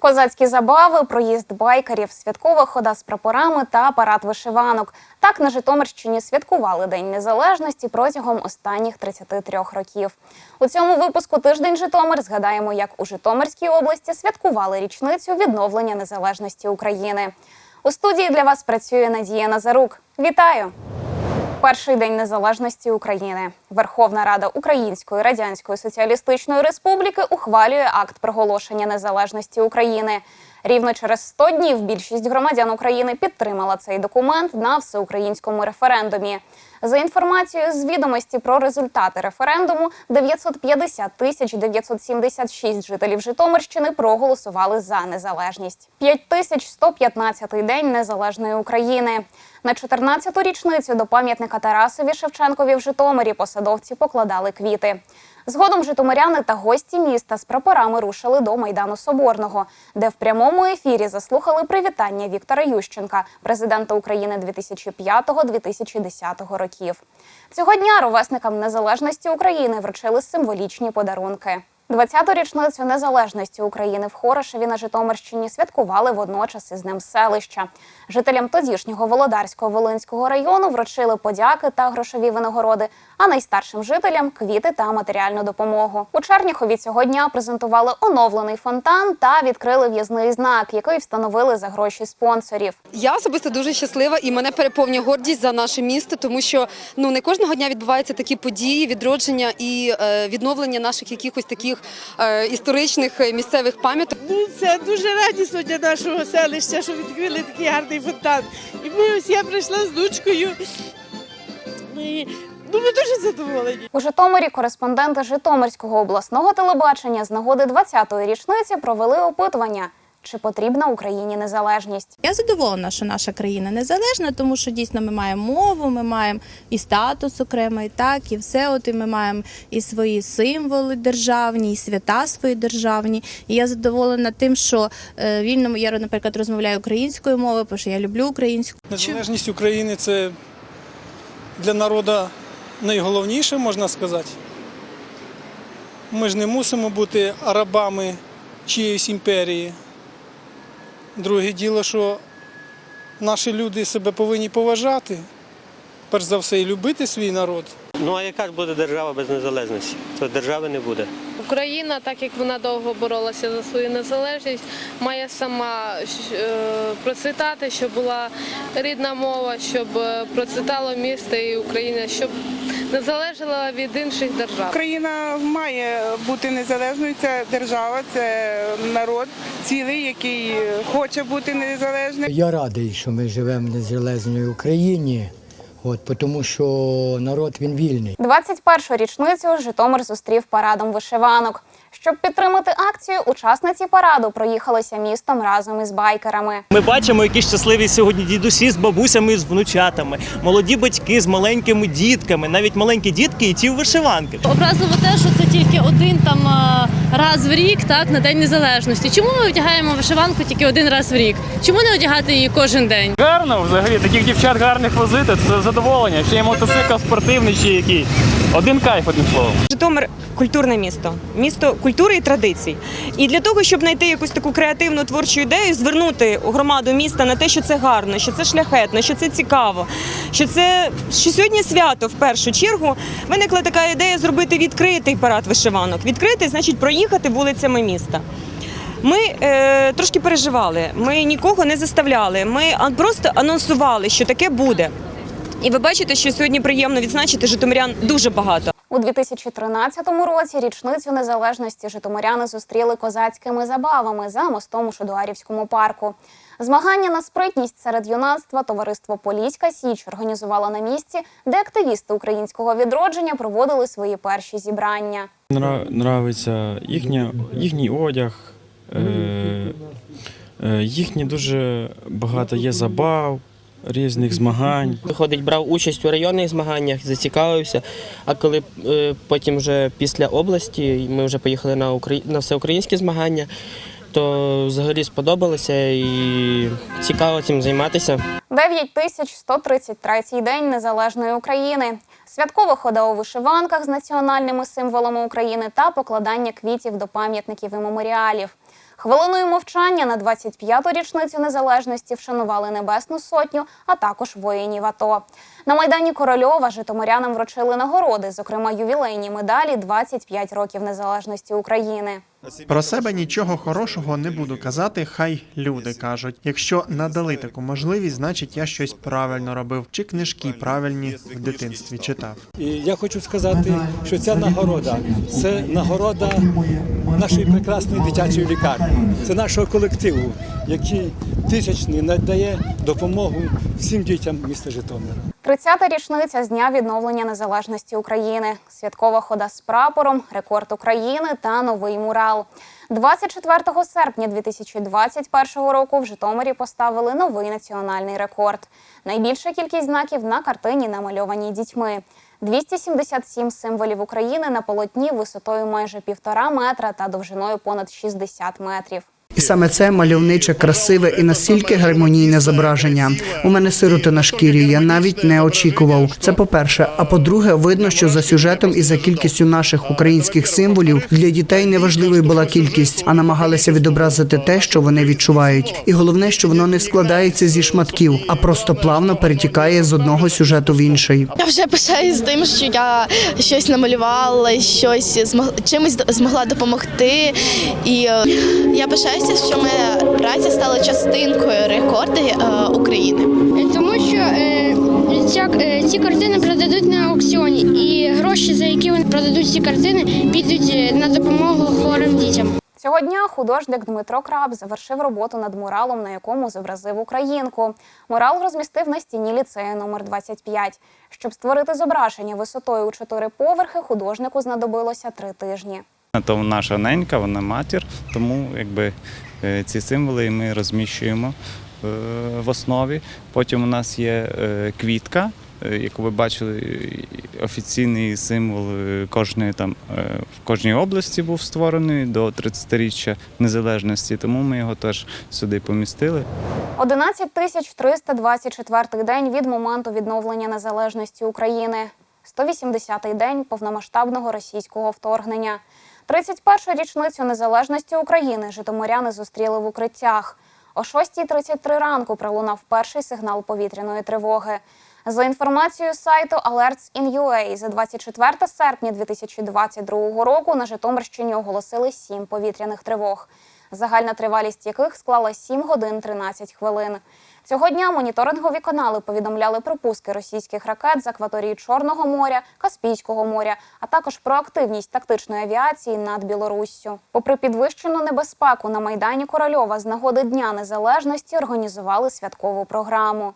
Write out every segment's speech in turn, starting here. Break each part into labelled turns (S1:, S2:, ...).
S1: Козацькі забави, проїзд байкерів, святкова хода з прапорами та парад вишиванок. Так на Житомирщині святкували День Незалежності протягом останніх 33 років. У цьому випуску Тиждень Житомир згадаємо, як у Житомирській області святкували річницю відновлення незалежності України. У студії для вас працює Надія Назарук. Вітаю! Перший день незалежності України. Верховна Рада Української Радянської Соціалістичної Республіки ухвалює акт проголошення незалежності України. Рівно через 100 днів більшість громадян України підтримала цей документ на всеукраїнському референдумі. За інформацією з відомості про результати референдуму, 950 тисяч 976 жителів Житомирщини проголосували за незалежність. 5115 день незалежної України. На 14-ту річницю до пам'ятника Тарасові Шевченкові в Житомирі посадовці покладали квіти. Згодом житомиряни та гості міста з прапорами рушили до Майдану Соборного, де в прямому ефірі заслухали привітання Віктора Ющенка, президента України 2005-2010 років. Цього дня ровесникам незалежності України вручили символічні подарунки. 20-ту річницю незалежності України в Хорошеві на Житомирщині святкували водночас із Днем селища. Жителям тодішнього Володарського Волинського району вручили подяки та грошові винагороди, а найстаршим жителям квіти та матеріальну допомогу. У Черніхові цього дня презентували оновлений фонтан та відкрили в'язний знак, який встановили за гроші спонсорів.
S2: Я особисто дуже щаслива і мене переповнює гордість за наше місто, тому що ну не кожного дня відбуваються такі події, відродження і е, відновлення наших якихось таких е, історичних е, місцевих пам'яток.
S3: Ну, це дуже радісно для нашого селища, що відкрили такий гарний фонтан. І ми ось я прийшла з дочкою. Ми, ну, ми дуже задоволені.
S1: У Житомирі кореспонденти Житомирського обласного телебачення з нагоди 20-ї річниці провели опитування. Чи потрібна Україні незалежність?
S4: Я задоволена, що наша країна незалежна, тому що дійсно ми маємо мову, ми маємо і статус окремий, так і все. От і ми маємо і свої символи державні, і свята свої державні. І я задоволена тим, що е, вільно я, наприклад, розмовляю українською мовою, тому що я люблю українську.
S5: Незалежність України це для народу найголовніше, можна сказати. Ми ж не мусимо бути арабами чиєїсь імперії. Друге діло, що наші люди себе повинні поважати, перш за все, і любити свій народ.
S6: Ну а яка ж буде держава без незалежності? То держави не буде.
S7: Україна, так як вона довго боролася за свою незалежність, має сама е, процвітати, щоб була рідна мова, щоб е, процвітало місто і Україна, щоб не залежала від інших держав.
S3: Україна має бути незалежною. Це держава, це народ цілий, який хоче бути незалежним.
S8: Я радий, що ми живемо в незалежній Україні, от, тому що народ він вільний.
S1: 21-ю річницю Житомир зустрів парадом вишиванок. Щоб підтримати акцію, учасниці параду проїхалися містом разом із байкерами.
S9: Ми бачимо, які щасливі сьогодні дідусі з бабусями і з внучатами, молоді батьки з маленькими дітками, навіть маленькі дітки і ті в вишиванки.
S10: Образливо те, що це тільки один там раз в рік, так на день незалежності. Чому ми вдягаємо вишиванку тільки один раз в рік? Чому не одягати її кожен день?
S11: Гарно взагалі, таких дівчат гарних возити, це задоволення. Ще й мотоцикл спортивний, ще який. Один кайф, одним словом.
S12: Житомир культурне місто, місто культури і традицій. І для того, щоб знайти якусь таку креативну творчу ідею, звернути громаду міста на те, що це гарно, що це шляхетно, що це цікаво, що це що сьогодні свято в першу чергу. Виникла така ідея зробити відкритий парад вишиванок. Відкритий значить проїхати вулицями міста. Ми е, трошки переживали, ми нікого не заставляли. Ми просто анонсували, що таке буде. І ви бачите, що сьогодні приємно відзначити житомирян дуже багато.
S1: У 2013 році річницю незалежності житомиряни зустріли козацькими забавами за мостом у Шудуарівському парку. Змагання на спритність серед юнацтва товариство Поліська Січ організувало на місці, де активісти українського відродження проводили свої перші зібрання.
S13: Нра- Нравиться їхня, їхній одяг, е, е, їхні дуже багато є забав, різних змагань.
S6: Виходить, брав участь у районних змаганнях, зацікавився. А коли е, потім вже після області ми вже поїхали на Украї... на всеукраїнські змагання, то взагалі сподобалося і цікаво цим займатися.
S1: 9133 день незалежної України. Святкова хода у вишиванках з національними символами України та покладання квітів до пам'ятників і меморіалів. Хвилиною мовчання на 25-ту річницю незалежності вшанували Небесну Сотню, а також воїнів АТО. На майдані Корольова житомирянам вручили нагороди, зокрема ювілейні медалі «25 років незалежності України.
S14: Про себе нічого хорошого не буду казати, хай люди кажуть. Якщо надали таку можливість, значить я щось правильно робив, чи книжки правильні в дитинстві читав.
S5: І я хочу сказати, що ця нагорода це нагорода нашої прекрасної дитячої лікарні. Це нашого колективу, який тисячний надає допомогу всім дітям міста Житомира.
S1: 30-та річниця з дня відновлення незалежності України, святкова хода з прапором, рекорд України та новий мурал. 24 серпня 2021 року в Житомирі поставили новий національний рекорд. Найбільша кількість знаків на картині намальованій дітьми. 277 символів України на полотні висотою майже півтора метра та довжиною понад 60 метрів.
S15: І саме це мальовниче, красиве і настільки гармонійне зображення. У мене сироти на шкірі. Я навіть не очікував. Це по-перше. А по-друге, видно, що за сюжетом і за кількістю наших українських символів для дітей не важливою була кількість, а намагалися відобразити те, що вони відчувають. І головне, що воно не складається зі шматків, а просто плавно перетікає з одного сюжету в інший.
S16: Я вже пишаюсь тим, що я щось намалювала, щось змог... чимось змогла допомогти. І е, я пишаюся, що моя праця стала частинкою рекорду е, України.
S17: Тому що е, ця, е, ці картини продадуть на аукціоні, і гроші, за які вони продадуть ці картини, підуть е, на допомогу хворим дітям.
S1: Цього дня художник Дмитро Краб завершив роботу над муралом, на якому зобразив українку. Мурал розмістив на стіні ліцею номер 25. Щоб створити зображення висотою у чотири поверхи, художнику знадобилося три тижні.
S18: То наша ненька, вона матір, тому якби е, ці символи ми розміщуємо е, в основі. Потім у нас є е, квітка, яку ви бачили, офіційний символ кожної там в кожній області був створений до 30-річчя незалежності, тому ми його теж сюди помістили.
S1: 11 тисяч 324 день від моменту відновлення незалежності України. 180-й день повномасштабного російського вторгнення. 31-ю річницю незалежності України житомиряни зустріли в укриттях. О 6.33 ранку пролунав перший сигнал повітряної тривоги. За інформацією сайту Alerts in UA, за 24 серпня 2022 року на Житомирщині оголосили сім повітряних тривог, загальна тривалість яких склала 7 годин 13 хвилин. Цього дня моніторингові канали повідомляли про пуски російських ракет з акваторії Чорного моря, Каспійського моря, а також про активність тактичної авіації над Білоруссю. Попри підвищену небезпеку на майдані Корольова з нагоди Дня Незалежності організували святкову програму.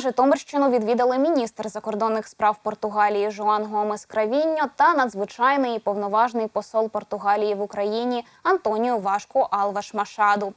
S1: Житомирщину відвідали міністр закордонних справ Португалії Жоан Гомес Кравіньо та надзвичайний і повноважний посол Португалії в Україні Антоніо Вашко Алваш Машаду.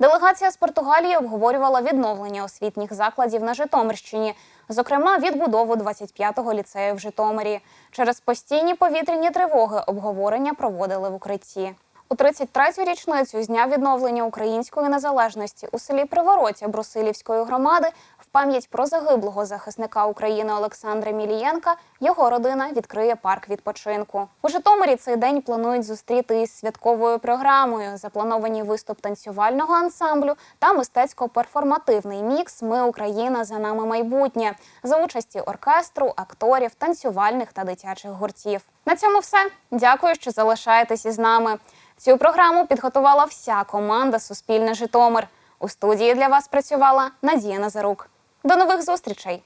S1: Делегація з Португалії обговорювала відновлення освітніх закладів на Житомирщині, зокрема відбудову 25-го ліцею в Житомирі. Через постійні повітряні тривоги обговорення проводили в укритті. У 33-ю річницю з дня відновлення української незалежності у селі Привороття Брусилівської громади пам'ять про загиблого захисника України Олександра Мілієнка його родина відкриє парк відпочинку. У Житомирі цей день планують зустріти із святковою програмою. Заплановані виступ танцювального ансамблю та мистецько-перформативний мікс Ми Україна за нами майбутнє за участі оркестру, акторів, танцювальних та дитячих гуртів. На цьому все. Дякую, що залишаєтесь із нами. Цю програму підготувала вся команда Суспільне Житомир. У студії для вас працювала Надія Назарук. До нових зустрічей!